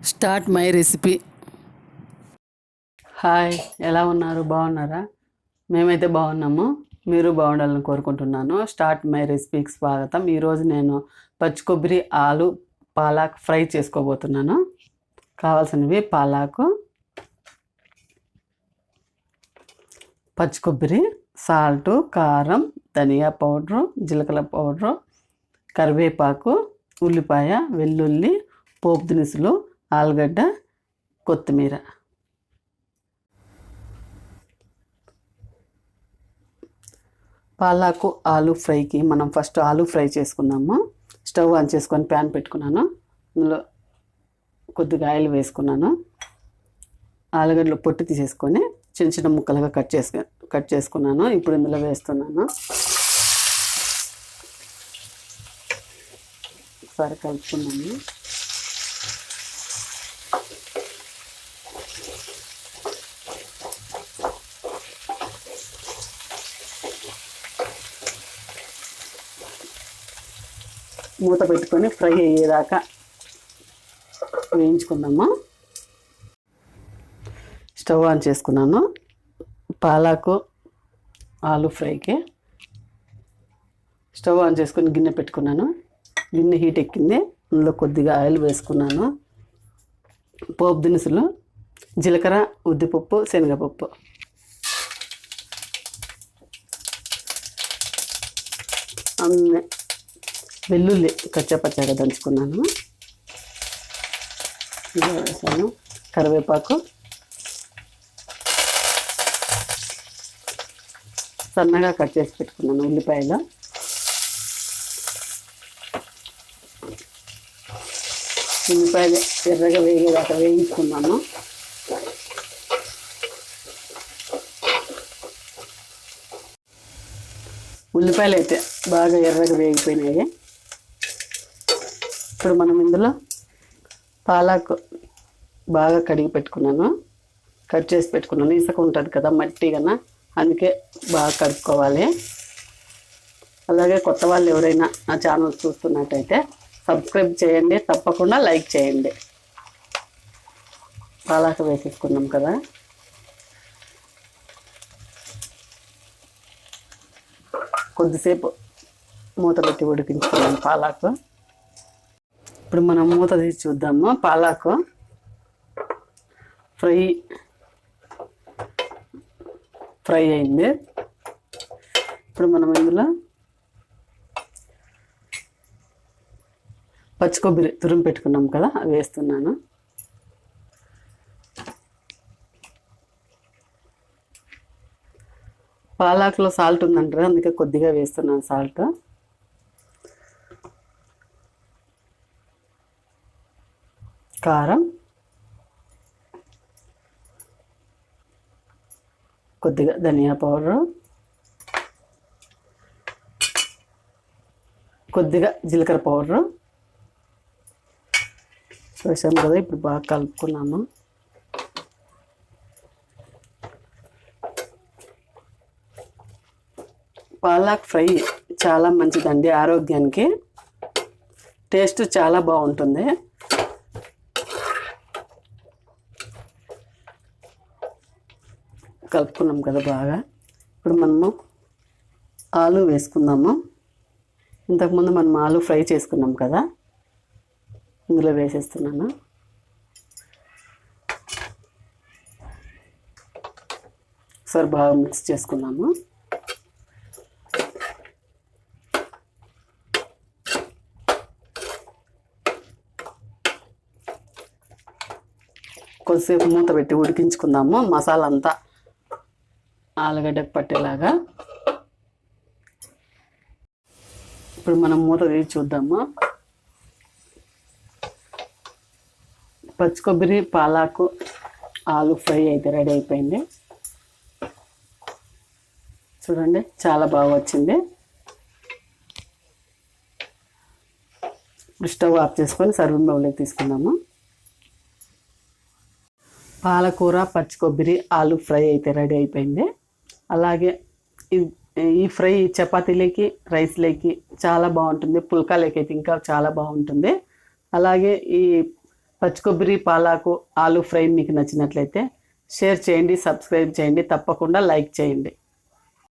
Start my recipe. Hi ఎలా ఉన్నారు? బాగున్నారా? మేమైతే బాగున్నాము. మీరు బాగుండాలని కోరుకుంటున్నాను. స్టార్ట్ మై రెసిపీకి స్వాగతం. ఈరోజు నేను పచ్చి కొబ్బరి ఆలు పాలాక్ ఫ్రై చేసుకోబోతున్నాను. కావాల్సినవి పాలాకు పచ్చి కొబ్బరి సాల్టు కారం ధనియా పౌడరు జీలకర్ర పౌడరు కరివేపాకు ఉల్లిపాయ వెల్లుల్లి పోపు దినుసులు ఆలుగడ్డ కొత్తిమీర. పాలాకు ఆలు ఫ్రైకి మనం ఫస్ట్ ఆలు ఫ్రై చేసుకున్నాము స్టవ్ ఆన్ చేసుకొని ప్యాన్ పెట్టుకున్నాను? అందులో కొద్దిగా ఆయిల్ వేసుకున్నాను? ఆలుగడ్డలు పొట్టు తీసేసుకొని చిన్న చిన్న ముక్కలుగా కట్ చేసుకు కట్ చేసుకున్నాను. ఇప్పుడు ఇందులో వేస్తున్నాను. ఒకసారి కలుపుకున్నాను మూత పెట్టుకొని ఫ్రై అయ్యేదాకా వేయించుకుందాము? స్టవ్ ఆన్ చేసుకున్నాను. పాలాకు ఆలు ఫ్రైకి. స్టవ్ ఆన్ చేసుకొని గిన్నె పెట్టుకున్నాను. గిన్నె హీట్ ఎక్కింది. అందులో కొద్దిగా ఆయిల్ వేసుకున్నాను. పోపు దినుసులు జీలకర్ర ఉద్దిపప్పు శనగపప్పు. అన్నీ వెల్లుల్లి కచ్చపచ్చగా దంచుకున్నాను. ఇది వేసాను. కరివేపాకు. సన్నగా కట్ చేసి పెట్టుకున్నాను ఉల్లిపాయలు. ఉల్లిపాయలు ఎర్రగా వేగేదాకా వేయించుకున్నాను. ఉల్లిపాయలు అయితే బాగా ఎర్రగా వేగిపోయినాయి. ఇప్పుడు మనం ఇందులో పాలాకు బాగా కడిగి పెట్టుకున్నాను. కట్ చేసి పెట్టుకున్నాను. ఇసుక ఉంటుంది కదా మట్టి కన్నా అందుకే బాగా కడుక్కోవాలి. అలాగే కొత్త వాళ్ళు ఎవరైనా నా ఛానల్ చూస్తున్నట్టయితే సబ్స్క్రైబ్ చేయండి తప్పకుండా లైక్ చేయండి. పాలాక వేసేసుకున్నాం కదా. కొద్దిసేపు మూత పెట్టి ఉడికించుకున్నాం పాలాకు. ఇప్పుడు మనం మూత తీసి చూద్దాము. పాలాకు ఫ్రై ఫ్రై అయింది. ఇప్పుడు మనం ఇందులో పచ్చి కొబ్బరి తురిమి పెట్టుకున్నాం కదా అవి వేస్తున్నాను. పాలాకులో సాల్ట్ ఉందంటారు అందుకే కొద్దిగా వేస్తున్నాను సాల్ట్. కారం. కొద్దిగా ధనియా పౌడర్. కొద్దిగా జీలకర్ర పౌడర్. వేసాం కదా ఇప్పుడు బాగా కలుపుకున్నాను. పాలాక్ ఫ్రై చాలా మంచిదండి ఆరోగ్యానికి. టేస్ట్ చాలా బాగుంటుంది. కలుపుకున్నాం కదా బాగా. ఇప్పుడు మనము ఆలు వేసుకుందాము. ఇంతకుముందు మనం ఆలు ఫ్రై చేసుకున్నాం కదా. ఇందులో వేసేస్తున్నాను. ఒకసారి బాగా మిక్స్ చేసుకున్నాము. కొద్దిసేపు మూత పెట్టి ఉడికించుకుందాము. మసాలా అంతా ఆలుగడ్డకు పట్టేలాగా. ఇప్పుడు మనం మూత తీసి చూద్దాము? పచ్చి కొబ్బరి పాలాకు ఆలు ఫ్రై అయితే రెడీ అయిపోయింది. చూడండి చాలా బాగా వచ్చింది. ఇప్పుడు స్టవ్ ఆఫ్ చేసుకొని సర్వింగ్ బౌల్లోకి తీసుకుందాము? పాలకూర పచ్చి కొబ్బరి ఆలు ఫ్రై అయితే రెడీ అయిపోయింది. అలాగే ఈ- ఫ్రై చపాతీలకి రైస్లోకి చాలా బాగుంటుంది. పుల్కాలకి అయితే ఇంకా చాలా బాగుంటుంది. అలాగే ఈ పచ్చి కొబ్బరి పాలాకు ఆలు ఫ్రై మీకు నచ్చినట్లయితే షేర్ చేయండి సబ్స్క్రైబ్ చేయండి తప్పకుండా లైక్ చేయండి.